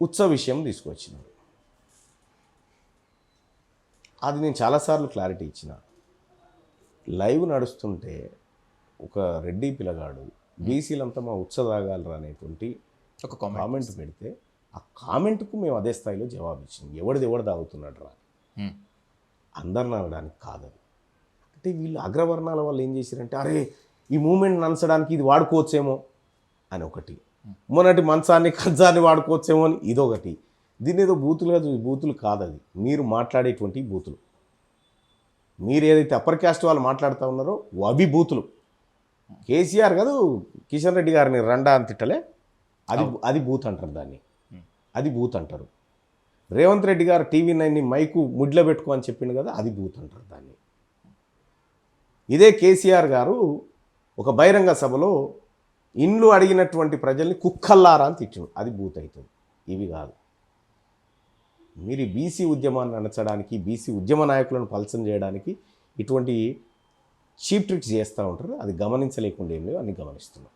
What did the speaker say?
ఉత్సవ విషయం తీసుకొచ్చినారు అది నేను చాలాసార్లు క్లారిటీ ఇచ్చిన. లైవ్ నడుస్తుంటే ఒక రెడ్డి పిల్లగాడు బీసీలంతా మా ఉత్సవ తాగాలరా అనేటువంటి ఒక కామెంట్ పెడితే ఆ కామెంట్కు మేము అదే స్థాయిలో జవాబు ఇచ్చినాం ఎవడిది ఎవడు తాగుతున్నాడు రా. అందరిని అనడానికి కాదది. అంటే వీళ్ళు అగ్రవర్ణాల వాళ్ళు ఏం చేశారంటే అరే ఈ మూమెంట్ నంచడానికి ఇది వాడుకోవచ్చేమో అని ఒకటి. మొన్నటి మంచాన్ని కంచాన్ని వాడుకోవచ్చేమో అని ఇదొకటి. దీన్ని ఏదో బూతులుగా బూతులు కాదది. మీరు మాట్లాడేటువంటి బూతులు. మీరు ఏదైతే అప్పర్ క్యాస్ట్ వాళ్ళు మాట్లాడుతూ ఉన్నారో అవి బూతులు. కేసీఆర్ కాదు కిషన్ రెడ్డి గారిని రండా అని తిట్టలే. అది అది బూత్ అంటారు దాన్ని. అది బూత్ అంటారు. రేవంత్ రెడ్డి గారు టీవీ నైన్ని మైకు ముడ్లో పెట్టుకో అని చెప్పిండు కదా అది బూత్ అంటారు దాన్ని. ఇదే కేసీఆర్ గారు ఒక బహిరంగ సభలో ఇండ్లు అడిగినటువంటి ప్రజల్ని కుక్కల్లారా అని తిట్టిండు. అది బూత్ అవుతుంది ఇవి కాదు. మీరు బీసీ ఉద్యమాన్ని నడచడానికి బీసీ ఉద్యమ నాయకులను పలసం చేయడానికి ఇటువంటి చీప్ ట్రిక్స్ చేస్తూ ఉంటారు. అది గమనించలేకుండా ఏం లేవు. అన్ని గమనిస్తున్నాం.